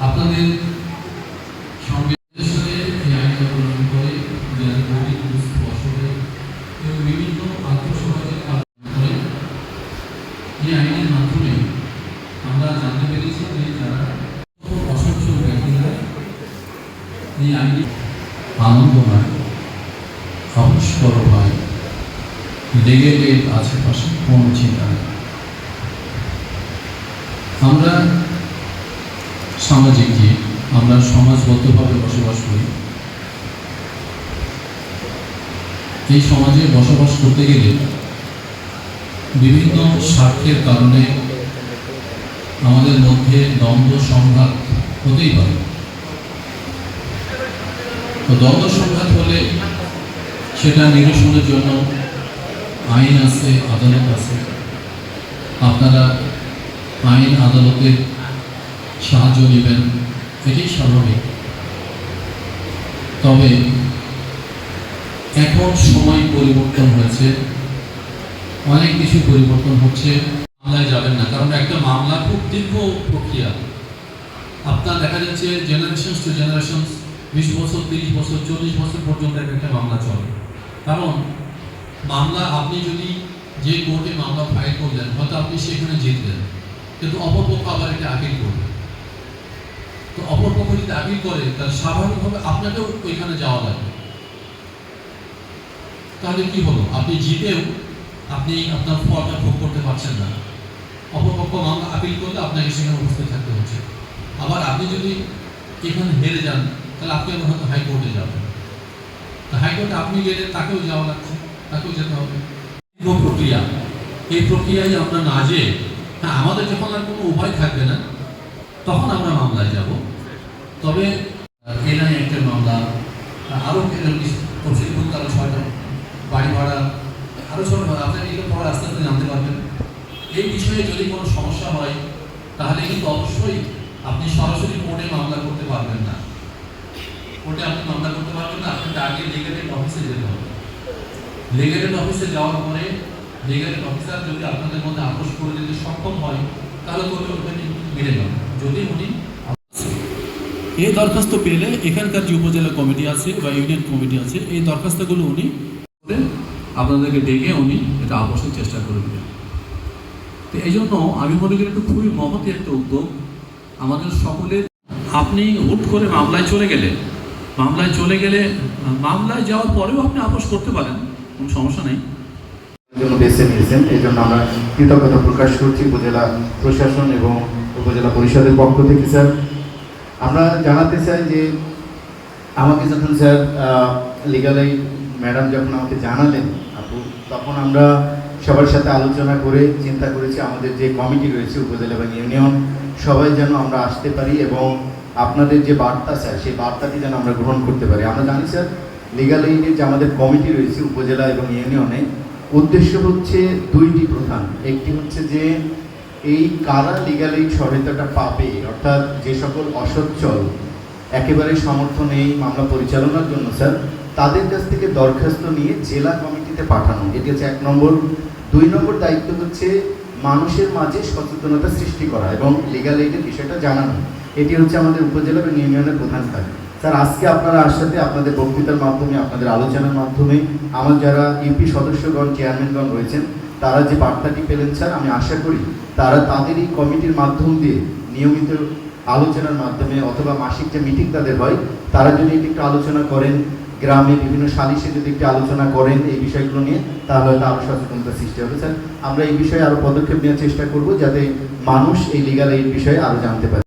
আপনাদের আইনটা বিভিন্ন কাজ করে, এই আইনের মাধ্যমে আমরা জানতে পেরেছি যে যারা অসচ্ছল ব্যক্তিরা এই আইনে আনন্দ নয় অবস্কর হয় লেগে এর আশেপাশে কোনো চিন্তা আমরা সামাজিক জীব আমরা সমাজবদ্ধভাবে বসবাস করি। এই সমাজে বসবাস করতে গেলে বিভিন্ন স্বার্থের কারণে আমাদের মধ্যে দ্বন্দ্ব সংঘাত হতেই পারে। তো দ্বন্দ্ব সংঘাত হলে সেটা নিরসনের জন্য আইন আছে, আদালত আছে। আপনারা আইন, আদালতের সাহায্য নেবেন, এটাই স্বাভাবিক। তবে এখন সময় পরিবর্তন হয়েছে, অনেক কিছু পরিবর্তন হচ্ছে, মামলায় যাবেন না, কারণ একটা মামলা খুব দীর্ঘ প্রক্রিয়া। আপনার দেখা যাচ্ছে জেনারেশন টু জেনারেশন বিশ বছর, তিরিশ বছর, চল্লিশ বছর পর্যন্ত একটা মামলা চলে। কারণ মামলা আপনি যদি যে কোর্টে মামলা ফাইল করলেন, হয়তো আপনি সেখানে জিতলেন, কিন্তু অপরপক্ষ আবার এটা আপিল করবে। তো অপরপক্ষ যদি আপিল করে, তাহলে স্বাভাবিকভাবে আপনাকেও ওইখানে যাওয়া লাগবে। তাহলে কি হলো? আপনি জিতেও আপনি আপনার ফলটা ভোগ করতে পারছেন না। অপরপক্ষ মামলা আপিল করলে আপনাকে সেখানে উপস্থিত থাকতে হচ্ছে। আবার আপনি যদি এখানে হেরে যান, তাহলে আপনি হয়তো হাইকোর্টে যাবেন। তা হাইকোর্টে আপনি গেলে তাকেও যাওয়া লাগছে, তাকেও যেতে হবে। প্রক্রিয়া, এই প্রক্রিয়ায় আমরা না যেয়ে হ্যাঁ আমাদের যখন আর কোনো উপায় থাকবে না তখন আমরা মামলায় যাব। তবে এনআই একটা মামলা আরও তফসিল আরও ছয়টা বাড়ি ভাড়া আরও ছোট আপনার এগুলো পরে আস্তে আস্তে জানতে পারবেন। এই বিষয়ে যদি কোনো সমস্যা হয়, তাহলে কিন্তু অবশ্যই আপনি সরাসরি কোর্টে মামলা করতে পারবেন না। কোর্টে আপনি মামলা করতে পারবেন না, আপনাকে আগে লিগারেট অফিসে যেতে হবে। লিগারেট অফিসে যাওয়ার পরে লিগারেট অফিসার যদি আপনাদের মধ্যে আপোষ করে দিতে সক্ষম হয় তাহলে মেনে যদি উনি এই দরখাস্ত পেলে এখানকার যে উপজেলা কমিটি আছে বা ইউনিয়ন কমিটি আছে, এই দরখাস্তগুলো উনি আপনাদেরকে ডেকে উনি এটা আপোষের চেষ্টা করে দেবেন তো এই জন্য আমি মনে করি এটা খুবই মহৎ একটা উদ্যোগ। আমাদের সকলের আপনি হুট করে মামলায় চলে গেলে, মামলায় চলে গেলে, মামলায় যাওয়ার পরেও আপনি আপোষ করতে পারেন, কোনো সমস্যা নেই। জন্য বেছে নিয়েছেন। এই জন্য আমরা কৃতজ্ঞতা প্রকাশ করছি উপজেলা প্রশাসন এবং উপজেলা পরিষদের পক্ষ থেকে, স্যার। আমরা জানাতে চাই যে আমাকে যখন, স্যার লিগালাই ম্যাডাম যখন আমাকে জানালেন, আপু, তখন আমরা সবার সাথে আলোচনা করে চিন্তা করেছি, আমাদের যে কমিটি রয়েছে উপজেলা এবং ইউনিয়ন, সবাই যেন আমরা আসতে পারি এবং আপনাদের যে বার্তা, স্যার, সেই বার্তাটি যেন আমরা গ্রহণ করতে পারি। আমরা জানি, স্যার লিগাল এইডের যে আমাদের কমিটি রয়েছে উপজেলা এবং ইউনিয়নে উদ্দেশ্য হচ্ছে দুইটি প্রধান। একটি হচ্ছে যে, এই কারা লিগাল এইড সহায়তাটা পাবে, অর্থাৎ যে সকল অসচ্ছল, একেবারে সমর্থন এই মামলা পরিচালনার জন্য, স্যার, তাদের কাছ থেকে দরখাস্ত নিয়ে জেলা কমিটিতে পাঠানো। এটি হচ্ছে এক নম্বর। দুই নম্বর দায়িত্ব হচ্ছে মানুষের মাঝে সচেতনতা সৃষ্টি করা এবং লিগাল এইডের বিষয়টা জানানো। এটি হচ্ছে আমাদের উপজেলা এবং ইউনিয়নের প্রধান কাজ স্যার, আজকে আপনারা আসাতে আপনাদের বক্তৃতার মাধ্যমে, আপনাদের আলোচনার মাধ্যমে আমার যারা ইউপি সদস্যগণ চেয়ারম্যানগণ রয়েছেন, তারা যে বার্তাটি পেলেন স্যার, আমি আশা করি তারা তাদের এই কমিটির মাধ্যম দিয়ে নিয়মিত আলোচনার মাধ্যমে অথবা মাসিক যে মিটিং তাদের হয়, তারা যদি এটি একটু আলোচনা করেন, গ্রামে বিভিন্ন সালিশে যদি একটু আলোচনা করেন এই বিষয়গুলো নিয়ে, তাহলে হয়তো আরও সচেতনতা সৃষ্টি হবে। স্যার, আমরা এই বিষয়ে আরও পদক্ষেপ নেওয়ার চেষ্টা করব যাতে মানুষ এই লিগাল এই বিষয়ে আরও জানতে পারে।